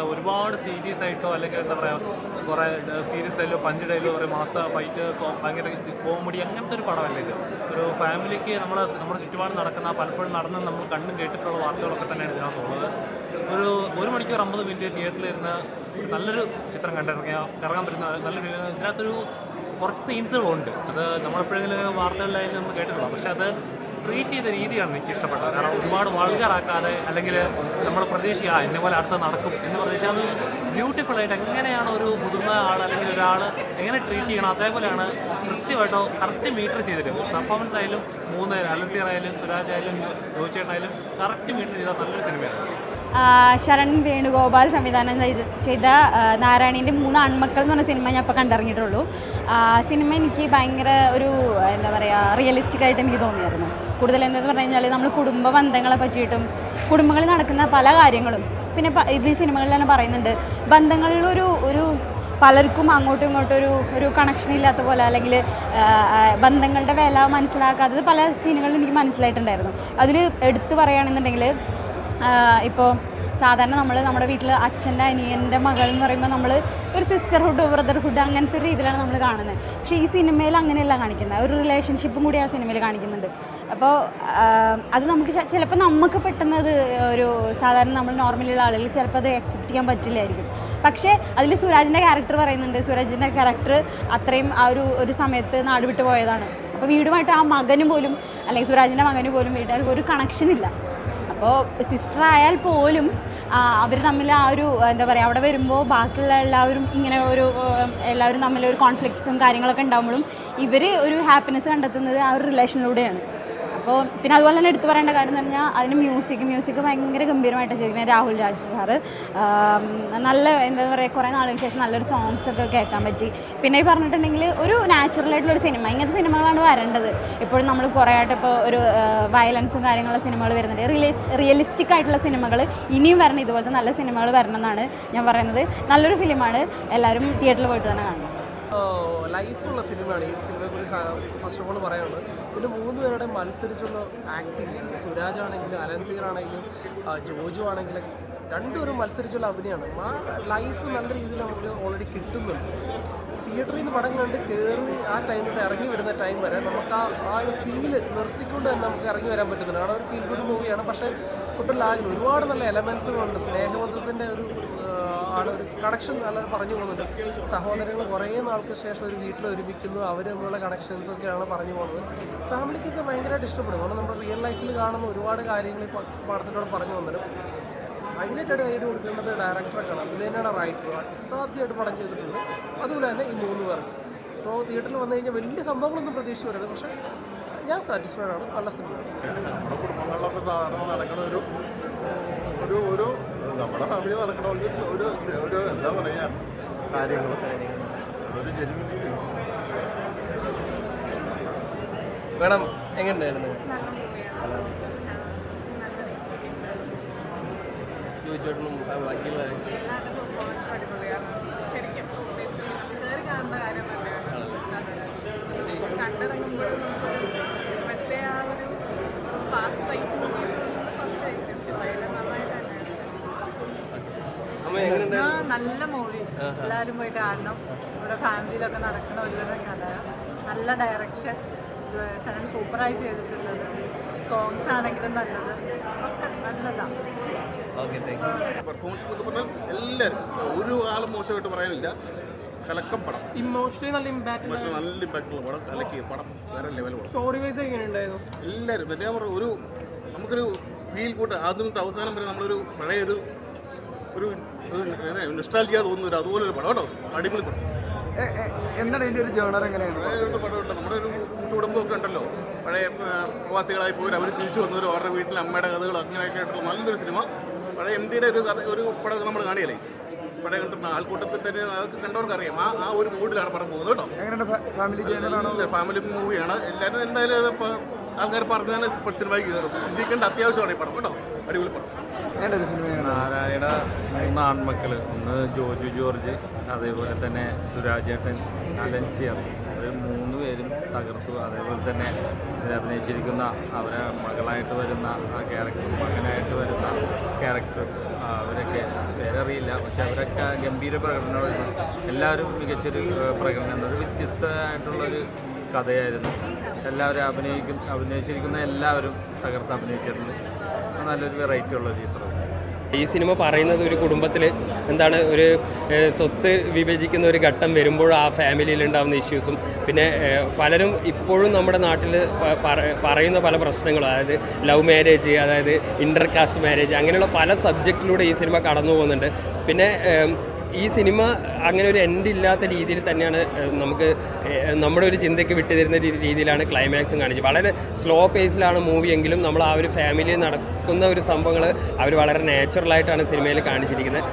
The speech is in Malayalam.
എന്താ ഒരുപാട് സീരിയസ് ആയിട്ടോ അല്ലെങ്കിൽ എന്താ പറയുക കുറേ സീരിയസ് ആയാലോ പഞ്ച് ഡയലോ കുറേ മാസ ഫൈറ്റ് ഭയങ്കര കോമഡി അങ്ങനത്തെ ഒരു പടമല്ല ഇത്? ഒരു ഫാമിലിക്ക് നമ്മൾ നമ്മുടെ ചുറ്റുപാട് നടക്കുന്ന പലപ്പോഴും നടന്ന് നമ്മൾ കണ്ണും കേട്ടിട്ടുള്ള വാർത്തകളൊക്കെ തന്നെയാണ് ഇതിനകത്തുള്ളത് ഒരു ഒരു മണിക്കൂർ അമ്പത് മിനിറ്റ് തിയേറ്ററിലിരുന്ന് ഒരു നല്ലൊരു ചിത്രം കണ്ടിറങ്ങിയ ഇറങ്ങാൻ പറ്റുന്ന നല്ലൊരു ഇതിനകത്തൊരു കുറച്ച് സീൻസുകളുണ്ട്. അത് നമ്മളെപ്പോഴെങ്കിലും വാർത്തകളിലായാലും നമ്മൾ കേട്ടിട്ടുള്ളൂ പക്ഷേ അത് ട്രീറ്റ് ചെയ്ത രീതിയാണ് എനിക്ക് ഇഷ്ടപ്പെട്ടത്. കാരണം ഒരുപാട് വൾഗറാക്കാതെ അല്ലെങ്കിൽ നമ്മൾ പ്രതീക്ഷിക്കുക ആ, ഇന്ന പോലെ അടുത്ത് നടക്കും എന്ന് പ്രതീക്ഷ അത് ബ്യൂട്ടിഫുൾ ആയിട്ട് എങ്ങനെയാണ് ഒരു മുതിർന്ന ആൾ അല്ലെങ്കിൽ ഒരാൾ എങ്ങനെ ട്രീറ്റ് ചെയ്യണം? അതേപോലെയാണ് കൃത്യമായിട്ടോ കറക്റ്റ് മീറ്റർ ചെയ്തിട്ട് പെർഫോമൻസ് ആയാലും മൂന്ന് അലൻസിയർ ആയാലും സുരാജ് ആയാലും ജോച്ചേട്ടായാലും കറക്റ്റ് മീറ്റർ ചെയ്ത നല്ലൊരു സിനിമയാണ് ശരൺ വേണുഗോപാൽ സംവിധാനം ചെയ്ത് ചെയ്ത നാരായണീന്റെ മൂന്ന് ആൺമക്കൾ എന്ന് പറഞ്ഞ സിനിമ ഞാൻ ഇപ്പോൾ കണ്ടിറങ്ങിയിട്ടുള്ളൂ സിനിമ എനിക്ക് ഭയങ്കര ഒരു എന്താ പറയുക റിയലിസ്റ്റിക് ആയിട്ട് എനിക്ക് തോന്നിയായിരുന്നു. കൂടുതൽ എന്താന്ന് പറഞ്ഞു കഴിഞ്ഞാൽ നമ്മൾ കുടുംബ ബന്ധങ്ങളെ പറ്റിയിട്ടും കുടുംബങ്ങളിൽ നടക്കുന്ന പല കാര്യങ്ങളും. പിന്നെ ഇത് ഈ സിനിമകളിൽ തന്നെ പറയുന്നുണ്ട് ബന്ധങ്ങളിലൊരു ഒരു പലർക്കും അങ്ങോട്ടും ഇങ്ങോട്ടും ഒരു ഒരു കണക്ഷൻ ഇല്ലാത്ത പോലെ അല്ലെങ്കിൽ ബന്ധങ്ങളുടെ വില മനസ്സിലാക്കാത്തത് പല സീനുകളിലും എനിക്ക് മനസ്സിലായിട്ടുണ്ടായിരുന്നു. അതിൽ എടുത്തു പറയുകയാണെന്നുണ്ടെങ്കിൽ ഇപ്പോൾ സാധാരണ നമ്മൾ നമ്മുടെ വീട്ടിൽ അച്ഛന്റെ അനിയന്റെ മകൾ എന്ന് പറയുമ്പോൾ നമ്മൾ ഒരു സിസ്റ്റർഹുഡ് ബ്രദർഹുഡ് അങ്ങനത്തെ ഒരു രീതിയിലാണ് നമ്മൾ കാണുന്നത് പക്ഷേ ഈ സിനിമയിൽ അങ്ങനെയല്ല കാണിക്കുന്നത് ഒരു റിലേഷൻഷിപ്പും കൂടി ആ സിനിമയിൽ കാണിക്കുന്നുണ്ട്. അപ്പോൾ അത് നമുക്ക് ചിലപ്പോൾ നമുക്ക് പെട്ടെന്ന് ഒരു സാധാരണ നമ്മൾ നോർമലുള്ള ആളുകൾ ചിലപ്പോൾ അത് അക്സെപ്റ്റ് ചെയ്യാൻ പറ്റില്ലായിരിക്കും. പക്ഷേ അതിൽ സുരാജിന്റെ ക്യാരക്ടർ പറയുന്നുണ്ട്. സുരാജിന്റെ ക്യാരക്ടർ അത്രയും ആ ഒരു ഒരു സമയത്ത് നാട് വിട്ടു പോയതാണ്. അപ്പോൾ വീടുമായിട്ട് ആ മകന് പോലും അല്ലെങ്കിൽ സുരാജിന്റെ മകന് പോലും വീട്ടുകാർക്ക് ഒരു കണക്ഷൻ ഇല്ല. അപ്പോൾ സിസ്റ്റർ ആയാൽ പോലും അവർ തമ്മിൽ ആ ഒരു എന്താ പറയുക അവിടെ വരുമ്പോൾ ബാക്കിയുള്ള എല്ലാവരും ഇങ്ങനെ ഒരു എല്ലാവരും തമ്മിൽ ഒരു കോൺഫ്ലിക്ട്സും കാര്യങ്ങളൊക്കെ ഉണ്ടാകുമ്പോഴും ഇവർ ഒരു ഹാപ്പിനെസ് കണ്ടെത്തുന്നത് ആ ഒരു റിലേഷനിലൂടെയാണ് അപ്പോൾ പിന്നെ അതുപോലെ തന്നെ എടുത്തു പറയേണ്ട കാര്യം എന്ന് പറഞ്ഞാൽ അതിന് മ്യൂസിക് മ്യൂസിക് ഭയങ്കര ഗംഭീരമായിട്ട് ചെയ്തിരിക്കുന്നത്. രാഹുൽ രാജ് സാറ്. നല്ല എന്താ പറയുക കുറേ നാളുകൾക്ക് ശേഷം നല്ലൊരു സോങ്സ് ഒക്കെ കേൾക്കാൻ പറ്റി. പിന്നെ ഈ പറഞ്ഞിട്ടുണ്ടെങ്കിൽ ഒരു നാച്ചുറൽ ആയിട്ടുള്ള ഒരു സിനിമ ഇങ്ങനത്തെ സിനിമകളാണ് വരേണ്ടത്. ഇപ്പോഴും നമ്മൾ കുറേ ആയിട്ട് ഇപ്പോൾ ഒരു വയലൻസും കാര്യങ്ങളുള്ള സിനിമകൾ വരുന്നുണ്ട്. റിയലിസ് റിയലിസ്റ്റിക് ആയിട്ടുള്ള സിനിമകൾ ഇനിയും വരണം. ഇതുപോലത്തെ നല്ല സിനിമകൾ വരണം എന്നാണ് ഞാൻ പറയുന്നത്. നല്ലൊരു ഫിലിമാണ് എല്ലാവരും തിയേറ്ററിൽ പോയിട്ട് തന്നെ കാണണം. ലൈഫുള്ള സിനിമയാണ്. ഈ സിനിമയെക്കുറിച്ച് ഫസ്റ്റ് ഓഫ് ഓൾ പറയാനുള്ളത് പിന്നെ മൂന്ന് പേരുടെ മത്സരിച്ചുള്ള ആക്ടിങ് സുരാജ് ആണെങ്കിലും അലൻസീർ ആണെങ്കിലും ജോജു ആണെങ്കിലും രണ്ടുപേരും മത്സരിച്ചുള്ള അഭിനയമാണ്. ആ ലൈഫ് നല്ല രീതിയിൽ നമുക്ക് ഓൾറെഡി കിട്ടുന്നുണ്ട്. തിയേറ്ററിൽ നിന്ന് പടം കണ്ട് കയറി ആ ടൈം തൊട്ട് ഇറങ്ങി വരുന്ന ടൈം വരെ നമുക്ക് ആ ആ ഒരു ഫീൽ നിർത്തിക്കൊണ്ട് തന്നെ നമുക്ക് ഇറങ്ങി വരാൻ പറ്റുന്നുണ്ട്. കാരണം ഒരു ഫീൽ ഗുഡ് മൂവിയാണ് പക്ഷേ ഒട്ടും ലാഗിൽ ഒരുപാട് നല്ല എലമെൻസുകളുണ്ട് സ്നേഹബന്ധത്തിന്റെ ഒരു ആണ് ഒരു കണക്ഷൻ നല്ല പറഞ്ഞു പോകുന്നുണ്ട്. സഹോദരങ്ങൾ കുറേ നാൾക്ക് ശേഷം ഒരു വീട്ടിൽ ഒരുമിക്കുന്നു. അവർ തമ്മിലുള്ള കണക്ഷൻസ് ഒക്കെയാണ് പറഞ്ഞു പോകുന്നത്. ഫാമിലിക്കൊക്കെ ഭയങ്കരമായിട്ട് ഇഷ്ടപ്പെടും. കാരണം നമ്മുടെ റിയൽ ലൈഫിൽ കാണുന്ന ഒരുപാട് കാര്യങ്ങൾ ഈ പറഞ്ഞു വന്നിട്ട് ഹൈലൈറ്റായിട്ട് ഗൈഡ് കൊടുക്കേണ്ടത് ഡയറക്ടറൊക്കെയാണ്. അഭിനയനയുടെ റൈറ്ററാണ് റൈറ്റർ സാധ്യമായിട്ട് പടം ചെയ്തിട്ടുണ്ട്. അതുപോലെ തന്നെ ഈ മൂന്ന് പേർ. സോ തിയേറ്ററിൽ വന്നു കഴിഞ്ഞാൽ വലിയ സംഭവങ്ങളൊന്നും പ്രതീക്ഷിച്ച് വരരുത് പക്ഷേ ഞാൻ സാറ്റിസ്ഫൈഡ് ആണ്. നല്ല സിനിമ നമ്മുടെ കുടുംബങ്ങളിലൊക്കെ സാധാരണ നടക്കുന്ന ഒരു ഒരു ഒരു നമ്മുടെ ഫാമിലി നടക്കണ ഒരു ഒരു എന്താ പറയുക കാര്യങ്ങൾ ഒരു ജെനുവിനിറ്റി മേഡം എങ്ങനെയുണ്ടായിരുന്നു ചോദിച്ചോട്ടും ബാക്കിയുള്ള എല്ലാവരുടെ പെർഫോമൻസ് അടിപൊളിയാണ് ശരിക്കും കയറി കാണുന്ന കാര്യം തന്നെയാണ് കണ്ടിറങ്ങുമ്പോൾ മറ്റേ ആ ഒരു ഫാസ്റ്റ് ടൈപ്പ് മൂവീസ് കുറച്ച് വ്യത്യസ്തമായില്ല നന്നായിട്ട് അമ്മ എങ്ങനെയുണ്ടായിരുന്നു ബാക്കിയുള്ള നല്ല മൂവി എല്ലാവരും പോയി കാണണം. ഇവിടെ ഫാമിലിയിലൊക്കെ നടക്കുന്ന ഒരു കഥ. നല്ല ഡയറക്ഷൻ ശരൻ സൂപ്പറായി ചെയ്തിട്ടുള്ളത്. സോങ്സ് ആണെങ്കിലും നല്ലത്. ഒക്കെ നല്ലതാണ് പെർഫോമൻസ് എന്നൊക്കെ പറഞ്ഞാൽ എല്ലാവരും ഒരു ആളും മോശമായിട്ട് പറയാനില്ല. കലക്കം പടം. ഇമോഷണലി നല്ല ഇമ്പാക്ട് പക്ഷെ നല്ല ഉള്ള പടം കലക്കിയ പടം വേറെ ലെവൽ പടം. സ്റ്റോറി വൈസ് എങ്ങനെയുണ്ടായിരുന്നു? എല്ലാവരും ഞാൻ പറഞ്ഞു ഒരു നമുക്കൊരു ഫീൽ കൂട്ട് ആദ്യം തൊട്ട് അവസാനം വരെ നമ്മളൊരു പഴയ ഒരു ഒരു നിഷ്ടാലിയ തോന്നുന്ന ഒരു അതുപോലെ ഒരു പടം കേട്ടോ. അടിപൊളി പടം. എന്താണ് ഇതിന്റെ ഒരു ജേണർ എങ്ങനെയാണ്? പടമുണ്ട്. നമ്മുടെ ഒരു കുടുംബമൊക്കെ ഉണ്ടല്ലോ. പഴയ പ്രവാസികളായി പോയി അവർ തിരിച്ചു വന്നവരും അവരുടെ വീട്ടിൽ അമ്മയുടെ കഥകൾ അങ്ങനെയൊക്കെ ആയിട്ടുള്ള നല്ലൊരു സിനിമ. പഴയ എം ഡിയുടെ ഒരു കഥ ഒരു പടം നമ്മൾ കാണിയല്ലേ പഴയ കണ്ടിട്ട് ആൾക്കൂട്ടത്തിൽ തന്നെ അതൊക്കെ കണ്ടവർക്കറിയാം ആ ആ ഒരു മൂഡിലാണ് പടം പോകുന്നത് കേട്ടോ. ഫാമിലി മൂവിയാണ് എല്ലാവരും എന്തായാലും അതിപ്പോൾ ആൾക്കാർ പറഞ്ഞു തന്നെ സിനിമയ്ക്ക് കയറും. വിജയിക്കേണ്ട അത്യാവശ്യമാണ് ഈ പടം കേട്ടോ. അടിപൊളി പടം. നാരായണ മൂന്ന് ആൺമക്കൾ ഒന്ന് ജോജു ജോർജ് അതേപോലെ തന്നെ സുരാജേട്ടൻ അലൻസിയർ മൂന്ന് തകർത്തു. അതേപോലെ തന്നെ അഭിനയിച്ചിരിക്കുന്ന അവരെ മകളായിട്ട് വരുന്ന ആ ക്യാരക്ടർ മകനായിട്ട് വരുന്ന ക്യാരക്ടർ അവരൊക്കെ പേരറിയില്ല. പക്ഷെ അവരൊക്കെ ഗംഭീര പ്രകടനമായിരുന്നു. എല്ലാവരും മികച്ചൊരു പ്രകടനം ഒരു വ്യത്യസ്തമായിട്ടുള്ളൊരു കഥയായിരുന്നു. എല്ലാവരും അഭിനയിക്കും അഭിനയിച്ചിരിക്കുന്ന എല്ലാവരും തകർത്ത് അഭിനയിച്ചിട്ടുണ്ട്. നല്ലൊരു വെറൈറ്റി ഉള്ള ചിത്രം ഈ സിനിമ പറയുന്നത് ഒരു കുടുംബത്തിൽ എന്താണ് ഒരു സ്വത്ത് വിഭജിക്കുന്ന ഒരു ഘട്ടം വരുമ്പോൾ ആ ഫാമിലിയിൽ ഉണ്ടാകുന്ന ഇഷ്യൂസും പിന്നെ പലരും ഇപ്പോഴും നമ്മുടെ നാട്ടിൽ പറയുന്ന പല പ്രശ്നങ്ങളും അതായത് ലവ് മാരേജ് അതായത് ഇന്റർ കാസ്റ്റ് മാരേജ് അങ്ങനെയുള്ള പല സബ്ജക്റ്റിലൂടെ ഈ സിനിമ കടന്നു പോകുന്നുണ്ട് പിന്നെ ഈ സിനിമ അങ്ങനെ ഒരു എൻഡ് ഇല്ലാത്ത രീതിയിൽ തന്നെയാണ് നമുക്ക് നമ്മുടെ ഒരു ചിന്തയ്ക്ക് വിട്ടുതരുന്ന തരുന്ന രീതിയിലാണ് ക്ലൈമാക്സും കാണിച്ചത്. വളരെ സ്ലോ പേസിലാണ് മൂവി എങ്കിലും നമ്മൾ ആ ഒരു ഫാമിലിയിൽ നടക്കുന്ന ഒരു സംഭവങ്ങൾ അവർ വളരെ നാച്ചുറലായിട്ടാണ് സിനിമയിൽ കാണിച്ചിരിക്കുന്നത്.